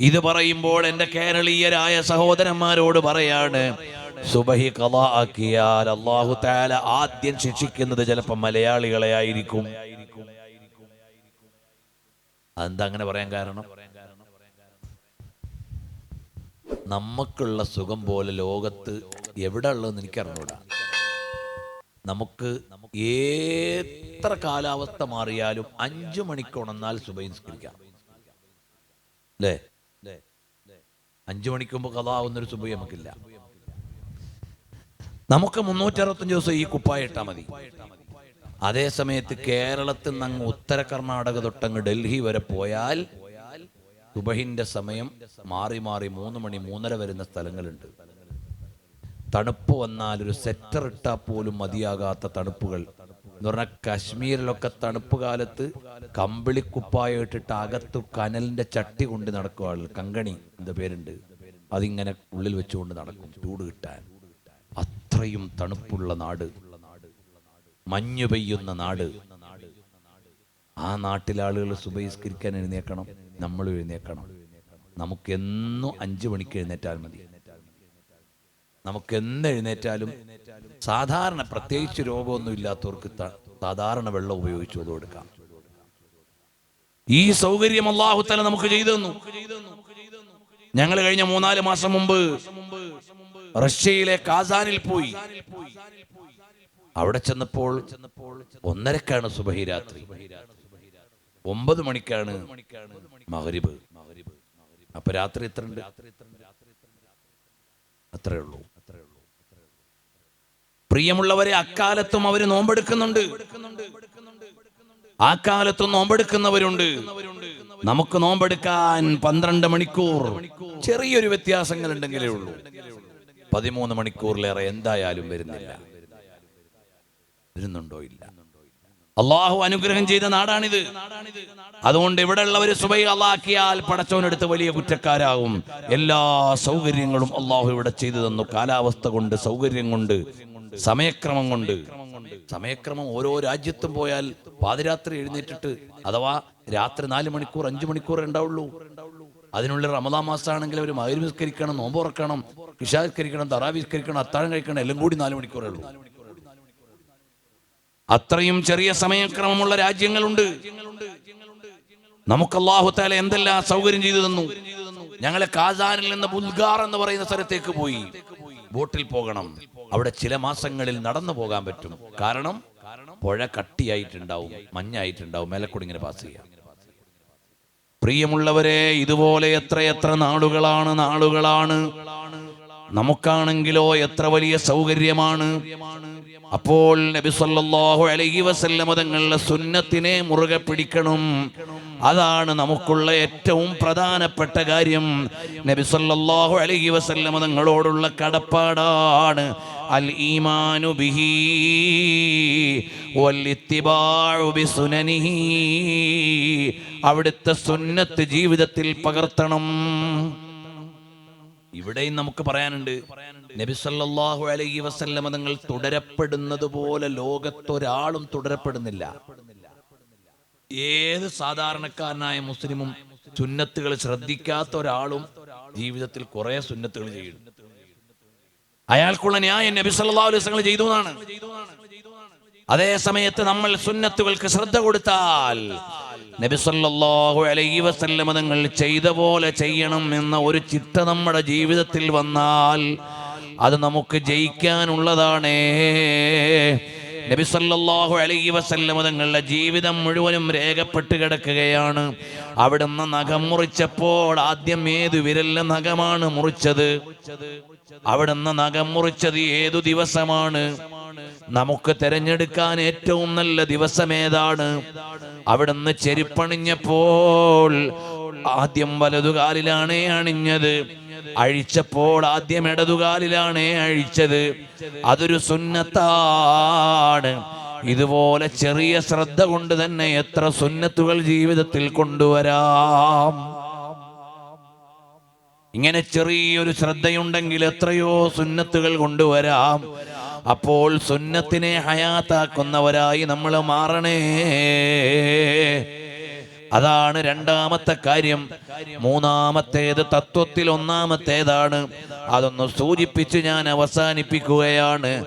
ഇത് പറയുമ്പോൾ എന്റെ കേരളീയരായ സഹോദരന്മാരോട് പറയാണ് സുബഹി കഥ ആക്കിയാൽ അള്ളാഹു താല ആദ്യം ശിക്ഷിക്കുന്നത് ചിലപ്പോൾ മലയാളികളെ ആയിരിക്കും. അതെന്താ അങ്ങനെ പറയാൻ കാരണം? നമുക്കുള്ള സുഖം പോലെ ലോകത്ത് എവിടെ ഉള്ളതെന്ന് എനിക്ക് അറിഞ്ഞൂടാ നമുക്ക് എത്ര കാലാവസ്ഥ മാറിയാലും അഞ്ചു മണിക്ക് ഉണർന്നാൽ സുബൈ നിസ്കരിക്കാം. അല്ലേ? അഞ്ചു മണിക്ക് മുമ്പ് കഥാവുന്നൊരു സുബൈ നമുക്കില്ല. നമുക്ക് മുന്നൂറ്റി അറുപത്തഞ്ച് ദിവസം ഈ കുപ്പായ ഇട്ടാൽ മതി. അതേ സമയത്ത് കേരളത്തിൽ നിന്ന് അങ്ങ് ഉത്തര കർണാടക തൊട്ടങ്ങ് ഡൽഹി വരെ പോയാൽ സുബഹിന്റെ സമയം മാറി മാറി മൂന്ന് മണി മൂന്നര വരുന്ന സ്ഥലങ്ങളുണ്ട്. തണുപ്പ് വന്നാൽ ഒരു സെറ്റർ ഇട്ടാൽ പോലും മതിയാകാത്ത തണുപ്പുകൾ. എന്ന് പറഞ്ഞാൽ കാശ്മീരിലൊക്കെ തണുപ്പ് കാലത്ത് കമ്പിളിക്കുപ്പായ ഇട്ടിട്ട് അകത്ത് കനലിന്റെ ചട്ടി കൊണ്ട് നടക്കും ആൾ കങ്കണി എന്താ പേരുണ്ട്. അതിങ്ങനെ ഉള്ളിൽ വെച്ചുകൊണ്ട് നടക്കും. ചൂട് കിട്ടാൻ. അത്രയും തണുപ്പുള്ള നാട്. മഞ്ഞു പെയ്യുന്ന നാട്. ആ നാട്ടിലെ ആളുകൾ സുബഹിസ്കരിക്കാൻ എഴുന്നേക്കണം നമ്മൾ എഴുന്നേക്കണം നമുക്കെന്നും അഞ്ചു മണിക്ക് എഴുന്നേറ്റാൽ മതി. നമുക്ക് എന്ന് എഴുന്നേറ്റാലും സാധാരണ പ്രത്യേകിച്ച് രോഗമൊന്നും ഇല്ലാത്തവർക്ക് സാധാരണ വെള്ളം ഉപയോഗിച്ചു കൊടുക്കാം. ഈ സൗകര്യം അള്ളാഹുത്തല നമുക്ക് ചെയ്തു തന്നു. ഞങ്ങൾ കഴിഞ്ഞ മൂന്നാൽ മാസം മുമ്പ് റഷ്യയിലെ കാസാനിൽ പോയി. അവിടെ ചെന്നപ്പോൾ ഒന്നരക്കാണ് സുബഹി രാത്രി. ഒമ്പത് മണിക്കാണ് മഹരിബ് അപ്പൊ രാത്രി എത്ര അത്രേ ഉള്ളൂ. പ്രിയമുള്ളവരെ അക്കാലത്തും അവർ നോമ്പെടുക്കുന്നുണ്ട്. ആ കാലത്തും നോമ്പെടുക്കുന്നവരുണ്ട്. നമുക്ക് നോമ്പെടുക്കാൻ പന്ത്രണ്ട് മണിക്കൂർ. ചെറിയൊരു വ്യത്യാസങ്ങൾ ഉണ്ടെങ്കിലേ ഉള്ളൂ. പതിമൂന്ന് മണിക്കൂറിലേറെ എന്തായാലും വരുന്നില്ല. വരുന്നുണ്ടോ ഇല്ല. അള്ളാഹു അനുഗ്രഹം ചെയ്ത നാടാണിത്. അതുകൊണ്ട് ഇവിടെ ഉള്ളവര് സുബൈ അള്ളാക്കിയാൽ പടച്ചവനെടുത്ത് വലിയ കുറ്റക്കാരാകും. എല്ലാ സൗകര്യങ്ങളും അള്ളാഹു ഇവിടെ ചെയ്തു തന്നു. കാലാവസ്ഥ കൊണ്ട് സൗകര്യം കൊണ്ട് സമയക്രമം കൊണ്ട്. സമയക്രമം ഓരോ രാജ്യത്തും പോയാൽ പാതിരാത്രി എഴുന്നേറ്റിട്ട് അഥവാ രാത്രി നാല് മണിക്കൂർ അഞ്ചു മണിക്കൂർ ഉണ്ടാവുള്ളൂ. അതിനുള്ള റമദാ മാസമാണെങ്കിൽ അവർ മകരുവിസ്കരിക്കണം നോമ്പുറക്കണം ഇഷാസ്കരിക്കണം തറാവിസ്കരിക്കണം അത്താഴം കഴിക്കണം എല്ലാം കൂടി നാല് മണിക്കൂറേ ഉള്ളൂ. അത്രയും ചെറിയ സമയക്രമമുള്ള രാജ്യങ്ങളുണ്ട്. നമുക്ക് അള്ളാഹുത്താല എന്തെല്ലാം സൗകര്യം ചെയ്തു തന്നു? ഞങ്ങളെ കാസാനിൽ നിന്ന് ബുൽഗാർ എന്ന് പറയുന്ന സ്ഥലത്തേക്ക് പോയി. ബോട്ടിൽ പോകണം. അവിടെ ചില മാസങ്ങളിൽ നടന്നു പോകാൻ പറ്റും. കാരണം പുഴ കട്ടിയായിട്ടുണ്ടാവും മഞ്ഞായിട്ടുണ്ടാവും മേലക്കൂടി ഇങ്ങനെ പാസ് ചെയ്യാം. പ്രിയമുള്ളവരെ ഇതുപോലെ എത്ര എത്ര നാളുകളാണ് നാളുകളാണ്. നമുക്കാണെങ്കിലോ എത്ര വലിയ സൗകര്യമാണ്. അപ്പോൾ നബി സല്ലല്ലാഹു അലൈഹി വസല്ലമ തങ്ങളുടെ സുന്നത്തിനെ മുറുകെ പിടിക്കണം. അതാണ് നമുക്കുള്ള ഏറ്റവും പ്രധാനപ്പെട്ട കാര്യം. നബി സല്ലല്ലാഹു അലൈഹി വസല്ലമ തങ്ങളോടുള്ള കടപ്പാടാണ്. അൽ ഈമാനു ബിഹി അവിടുത്തെ സുന്നത്ത് ജീവിതത്തിൽ പകർത്തണം. ഇവിടെയും നമുക്ക് പറയാനുണ്ട് നബി സല്ലല്ലാഹു അലൈഹി വസല്ലമ നിങ്ങൾ തുടരപ്പെടുന്നത് പോലെ ലോകത്തൊരാളും തുടരപ്പെടുന്നില്ല. ഏത് സാധാരണക്കാരനായ മുസ്ലിമും സുന്നത്തുകൾ ശ്രദ്ധിക്കാത്ത ഒരാളും ജീവിതത്തിൽ കുറെ സുന്നത്തുകൾ ചെയ്യുന്നു. അയാൾക്കുള്ള ന്യായം നബി സല്ലാ അലൈഹി ചെയ്തു എന്നാണ്. അതേ സമയത്ത് നമ്മൾ സുന്നത്തുകൾക്ക് ശ്രദ്ധ കൊടുത്താൽ നബി സല്ലല്ലാഹു അലൈഹി വസല്ലമ ചെയ്ത പോലെ ചെയ്യണം എന്ന ഒരു ചിട്ട നമ്മുടെ ജീവിതത്തിൽ വന്നാൽ അത് നമുക്ക് ജയിക്കാനുള്ളതാണ്. നബി സല്ലല്ലാഹു അലൈഹി വസല്ലമ തങ്ങളുടെ ജീവിതം മുഴുവനും രേഖപ്പെട്ട് കിടക്കുകയാണ്. അവിടുന്ന് നഖം മുറിച്ചപ്പോൾ ആദ്യം ഏത് വിരലിലെ നഖമാണ് മുറിച്ചത്? അവിടുന്ന് നഖം മുറിച്ചത് ഏതു ദിവസമാണ്? നമുക്ക് തിരഞ്ഞെടുക്കാൻ ഏറ്റവും നല്ല ദിവസം ഏതാണ്? അവിടുന്ന് ചെരുപ്പണിഞ്ഞപ്പോൾ ആദ്യം വലതുകാലിലാണ് അണിഞ്ഞത്. അഴിച്ചപ്പോൾ ആദ്യം ഇടതുകാലിലാണ് അഴിച്ചത്. അതൊരു സുന്നത്താണ്. ഇതുപോലെ ചെറിയ ശ്രദ്ധ കൊണ്ട് തന്നെ എത്ര സുന്നത്തുകൾ ജീവിതത്തിൽ കൊണ്ടുവരാം. ഇങ്ങനെ ചെറിയൊരു ശ്രദ്ധയുണ്ടെങ്കിൽ എത്രയോ സുന്നത്തുകൾ കൊണ്ടുവരാം. അപ്പോൾ സുന്നത്തിനെ ഹയാത്താക്കുന്നവരായി നമ്മൾ മാറണേ. അതാണ് രണ്ടാമത്തെ കാര്യം. മൂന്നാമത്തേത് തത്വത്തിൽ ഒന്നാമത്തേതാണ്. അതൊന്ന് സൂചിപ്പിച്ച് ഞാൻ അവസാനിപ്പിക്കുകയാണ്.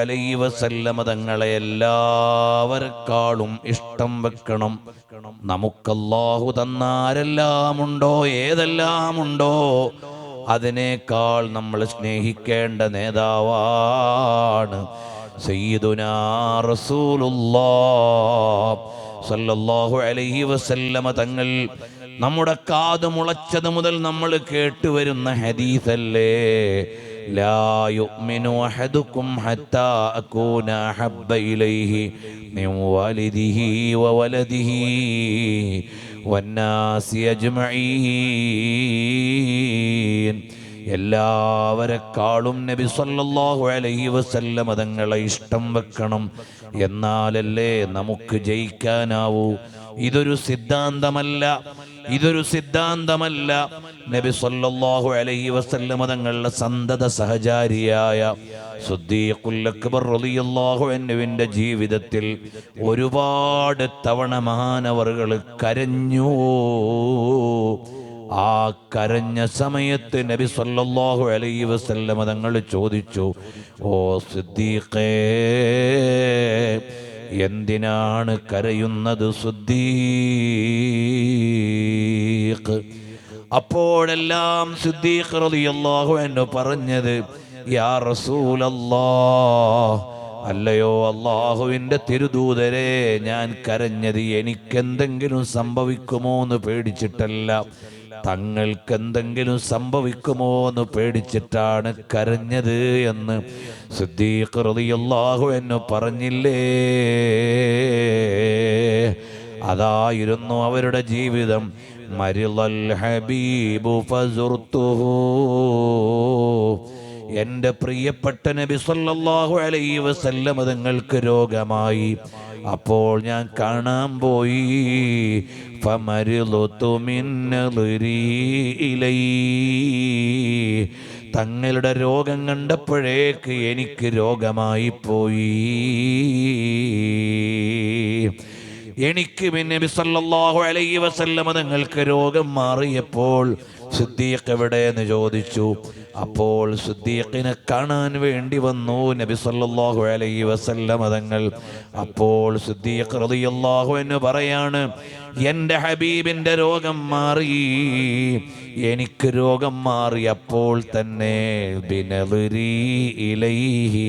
അലൈഹി വസല്ലമ തങ്ങളെ എല്ലാവർക്കാളും ഇഷ്ടം വെക്കണം. നമുക്കല്ലാഹു തന്നാരെല്ലാമുണ്ടോ? ഏതെല്ലാമുണ്ടോ? അതിനേക്കാൾ നമ്മൾ സ്നേഹിക്കേണ്ട നേതാവാണ് സയ്യിദുനാ സല്ലല്ലാഹു അലൈഹി വസല്ലമ തങ്ങൾ നമ്മുടെ കാത് മുളച്ചത് മുതൽ നമ്മൾ കേട്ടുവരുന്ന ഹദീസല്ലേ? അജ്മഈൻ എല്ലാവരെക്കാളും നബി സല്ലല്ലാഹു അലൈഹി വസല്ലം തങ്ങളെ ഇഷ്ടം വെക്കണം. എന്നാലല്ലേ നമുക്ക് ജയിക്കാനാവൂ. ഇതൊരു സിദ്ധാന്തമല്ല. ഇതൊരു സിദ്ധാന്തമല്ല. നബി സല്ലല്ലാഹു അലൈഹി വസല്ലം തങ്ങളുടെ സന്തത സഹചാരിയായ അൻഹുവിന്റെ ജീവിതത്തിൽ ഒരുപാട് തവണ മഹാനവറുകൾ കരഞ്ഞു. ആ കരഞ്ഞ സമയത്ത് നബി സല്ലല്ലാഹു അലൈഹി വസല്ലമ തങ്ങൾ ചോദിച്ചു ഓ സിദ്ദീഖേ എന്തിനാണ് കരയുന്നത് സുദ്ദീഖ്? അപ്പോഴെല്ലാം സിദ്ദീഖ് റളിയല്ലാഹു അൻഹു പറഞ്ഞു യാ റസൂലല്ലാഹ് അല്ലയോ അള്ളാഹുവിന്റെ തിരുദൂതരെ ഞാൻ കരഞ്ഞത് എനിക്കെന്തെങ്കിലും സംഭവിക്കുമോ എന്ന് പേടിച്ചിട്ടല്ല. തങ്ങൾക്ക് എന്തെങ്കിലും സംഭവിക്കുമോ എന്ന് പേടിച്ചിട്ടാണ് കരഞ്ഞത് എന്ന് സിദ്ദീഖ് റളിയല്ലാഹു എന്നു പറഞ്ഞില്ലേ? അതായിരുന്നു അവരുടെ ജീവിതം. മരിളൽ ഹബീബു ഫസുർത്തുഹു എന്റെ പ്രിയപ്പെട്ട നബി സല്ലല്ലാഹു അലൈഹി വസല്ലം തങ്ങൾക്ക് രോഗമായി. അപ്പോൾ ഞാൻ കാണാൻ പോയി. ഇലൈ. തങ്ങളുടെ രോഗം കണ്ടപ്പോഴേക്ക് എനിക്ക് രോഗമായി പോയി. എനിക്ക് പിന്നെ സല്ലല്ലാഹു അലൈഹി വസല്ലമ രോഗം മാറിയപ്പോൾ സിദ്ദീഖ് എവിടെയെന്ന് ചോദിച്ചു. അപ്പോൾ സുദ്ദീഖിനെ കാണാൻ വേണ്ടി വന്നു നബി സല്ലല്ലാഹു അലൈഹി വസല്ലം തങ്ങൾ. അപ്പോൾ സുദ്ദീഖ് റളിയല്ലാഹു എന്ന് പറയാണ് എന്റെ ഹബീബിന്റെ രോഗം മാറി എനിക്ക് രോഗം മാറി അപ്പോൾ തന്നെ ഇലൈഹി.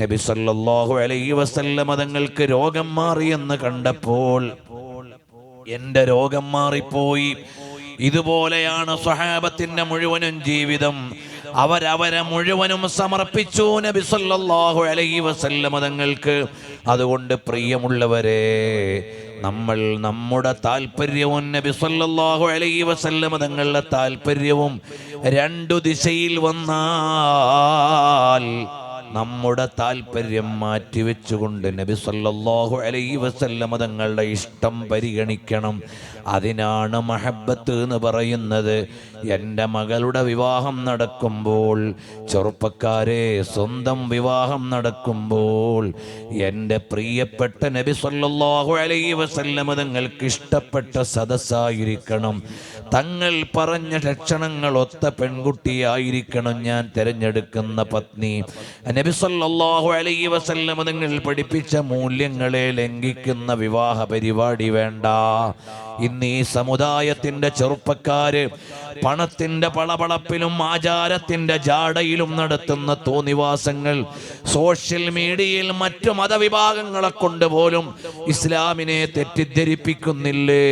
നബി സല്ലല്ലാഹു അലൈഹി വസല്ലം തങ്ങൾക്ക് രോഗം മാറിയെന്ന് കണ്ടപ്പോൾ എന്റെ രോഗം മാറിപ്പോയി ഇതുപോലെയാണ് സ്വഹാബത്തിന്റെ മുഴുവനും ജീവിതം. അവരവരെ മുഴുവനും സമർപ്പിച്ചു നബി സല്ലല്ലാഹു അലൈഹി വസല്ലമ തങ്ങൾക്ക്. അതുകൊണ്ട് പ്രിയമുള്ളവരെ നമ്മൾ നമ്മുടെ താല്പര്യവും നബി സല്ലല്ലാഹു അലൈഹി വസല്ലമ തങ്ങളുടെ താല്പര്യവും രണ്ടു ദിശയിൽ വന്നാൽ നമ്മുടെ താല്പര്യം മാറ്റിവെച്ചുകൊണ്ട് നബി സല്ലല്ലാഹു അലൈഹി വസല്ലമ തങ്ങളുടെ ഇഷ്ടം പരിഗണിക്കണം. അതിനാണ് മഹബത്ത് എന്ന് പറയുന്നത്. എന്റെ മകളുടെ വിവാഹം നടക്കുമ്പോൾ ചെറുപ്പക്കാരെ സ്വന്തം വിവാഹം നടക്കുമ്പോൾ എന്റെ പ്രിയപ്പെട്ട നബി സല്ലല്ലാഹു അലൈഹി വസല്ലമ തങ്ങൾക്ക് ഇഷ്ടപ്പെട്ട സദസ്സായിരിക്കണം. തങ്ങൾ പറഞ്ഞ ലക്ഷണങ്ങൾ ഒത്ത പെൺകുട്ടിയായിരിക്കണം ഞാൻ തിരഞ്ഞെടുക്കുന്ന പത്നി. നബി സല്ലല്ലാഹു അലൈഹി വസല്ലമ തങ്ങൾ പഠിപ്പിച്ച മൂല്യങ്ങളെ ലംഘിക്കുന്ന വിവാഹ പരിപാടി വേണ്ട. ഇന്ന് ഈ സമുദായത്തിന്റെ ചെറുപ്പക്കാര് പണത്തിന്റെ പളപളപ്പിലും ആചാരത്തിന്റെ ജാടയിലും നടത്തുന്ന തോന്നിവാസങ്ങൾ സോഷ്യൽ മീഡിയയിൽ മറ്റു മതവിഭാഗങ്ങളെ കൊണ്ട് പോലും ഇസ്ലാമിനെ തെറ്റിദ്ധരിപ്പിക്കുന്നില്ലേ?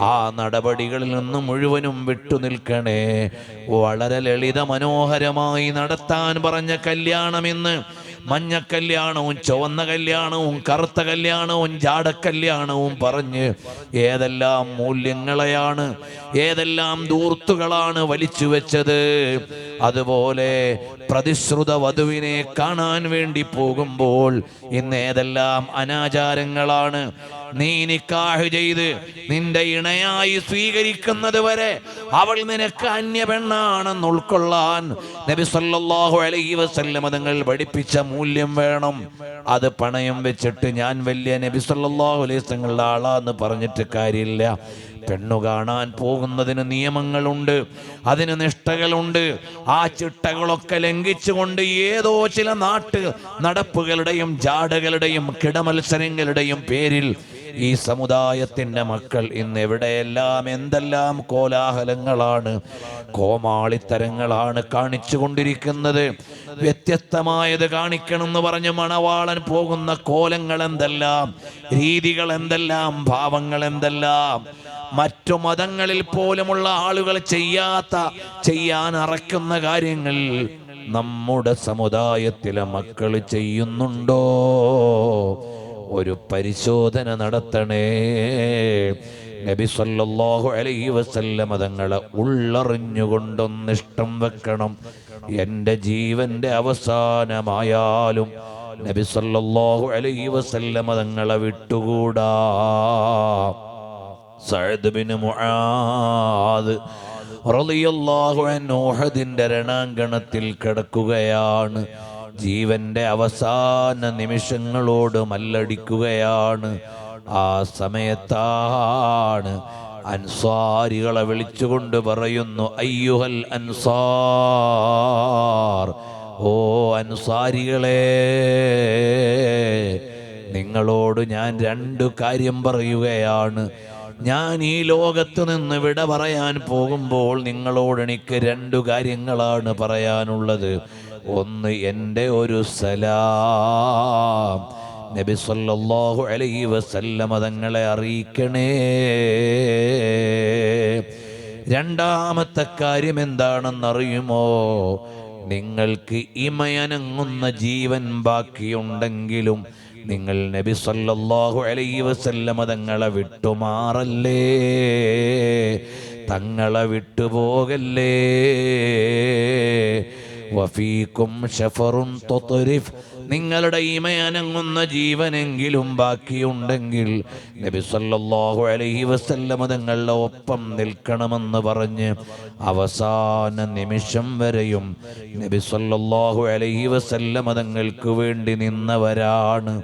ആ നടപടികളിൽ നിന്ന് മുഴുവനും വിട്ടുനിൽക്കണേ വളരെ ലളിത മനോഹരമായി നടത്താൻ പറഞ്ഞ കല്യാണം ഇന്ന് മഞ്ഞ കല്യാണവും ചുവന്ന കല്യാണവും കറുത്ത കല്യാണവും ജാടക്കല്യാണവും പറഞ്ഞ് ഏതെല്ലാം മൂല്യങ്ങളെയാണ് ഏതെല്ലാം ദൂർത്തുകളാണ് വലിച്ചു വെച്ചത്. അതുപോലെ പ്രതിശ്രുത വധുവിനെ കാണാൻ വേണ്ടി പോകുമ്പോൾ ഇന്ന് ഏതെല്ലാം അനാചാരങ്ങളാണ് നീ നിക്കാഹ് ചെയ്ത് നിന്റെ ഇണയായി സ്വീകരിക്കുന്നത് വരെ അവൾ നിനക്ക് അന്യ പെണ്ണാണെന്ന് ഉൾക്കൊള്ളാൻ നബി സല്ലല്ലാഹു അലൈഹി വസല്ലമ തങ്ങൾ പഠിപ്പിച്ച മൂല്യം വേണം. അത് പണയം വെച്ചിട്ട് ഞാൻ വലിയ നബി സല്ലല്ലാഹു അലൈഹി തങ്ങളുടെ ആളാന്ന് പറഞ്ഞിട്ട് കാര്യമില്ല. പെണ്ണു കാണാൻ പോകുന്നതിന് നിയമങ്ങളുണ്ട്. അതിന് നിഷ്ഠകളുണ്ട്. ആ ചിട്ടകളൊക്കെ ലംഘിച്ചുകൊണ്ട് ഏതോ ചില നാട്ട് നടപ്പുകളുടെയും ജാടകളുടെയും കിടമത്സരങ്ങളുടെയും പേരിൽ ഈ സമുദായത്തിന്റെ മക്കൾ ഇന്ന് എവിടെയെല്ലാം എന്തെല്ലാം കോലാഹലങ്ങളാണ് കോമാളിത്തരങ്ങളാണ് കാണിച്ചു കൊണ്ടിരിക്കുന്നത്. വ്യത്യസ്തമായത് കാണിക്കണം എന്ന് പറഞ്ഞ് മണവാളൻ പോകുന്ന കോലങ്ങൾ എന്തെല്ലാം രീതികൾ എന്തെല്ലാം ഭാവങ്ങൾ എന്തെല്ലാം മറ്റു മതങ്ങളിൽ പോലുമുള്ള ആളുകൾ ചെയ്യാത്ത ചെയ്യാൻ അറയ്ക്കുന്ന കാര്യങ്ങൾ നമ്മുടെ സമുദായത്തിലെ മക്കൾ ചെയ്യുന്നുണ്ടോ? ഒരു പരിശോധന നടത്തണേ. നബി സല്ലല്ലാഹു അലൈഹി വസല്ലമ തങ്ങളെ ഉള്ളറിഞ്ഞുകൊണ്ടൊന്ന് ഇഷ്ടം വെക്കണം. എന്റെ ജീവന്റെ അവസാനമായാലും നബി സല്ലല്ലാഹു അലൈഹി വസല്ലമ തങ്ങളെ വിട്ടുകൂടാ. സഅദ് ബിൻ മുആദ് റളിയല്ലാഹു അൻഹു ഉഹദിന്റെ രണാങ്കണത്തിൽ കിടക്കുകയാണ്. ജീവന്റെ അവസാന നിമിഷങ്ങളോട് മല്ലടിക്കുകയാണ്. ആ സമയത്താണ് അൻസാരികളെ വിളിച്ചുകൊണ്ട് പറയുന്നു അയ്യുഹൽ അൻസാർ ഓ അൻസാരികളെ നിങ്ങളോട് ഞാൻ രണ്ടു കാര്യം പറയുകയാണ്. ഞാൻ ഈ ലോകത്ത് നിന്ന് വിട പറയാൻ പോകുമ്പോൾ നിങ്ങളോട് എനിക്ക് രണ്ടു കാര്യങ്ങളാണ് പറയാനുള്ളത്. ഒന്ന് എന്റെ ഒരു സലാം. നബി സല്ലല്ലാഹു അലൈഹി വസല്ലമ തങ്ങളെ അറിയിക്കണേ. രണ്ടാമത്തെ കാര്യം എന്താണെന്നറിയുമോ? നിങ്ങൾക്ക് ഇമയനങ്ങുന്ന ജീവൻ ബാക്കിയുണ്ടെങ്കിലും നിങ്ങൾ നബി സല്ലല്ലാഹു അലൈഹി വസല്ലമ തങ്ങളെ വിട്ടുമാറല്ലേ? തങ്ങളെ വിട്ടുപോകല്ലേ? വഫീക്കും ഷഫറും തൊത്തൊരിഫ് നിങ്ങളുടെ ഇമയനങ്ങുന്ന ജീവനെങ്കിലും ബാക്കിയുണ്ടെങ്കിൽ നബി സല്ലല്ലാഹു അലൈഹി വസല്ലമ തങ്ങളുടെ ഒപ്പം നിൽക്കണമെന്ന് പറഞ്ഞ് അവസാന നിമിഷം വരെയും നബി സല്ലല്ലാഹു അലൈഹി വസല്ലമ തങ്ങൾക്ക് വേണ്ടി നിന്നവരാണ്.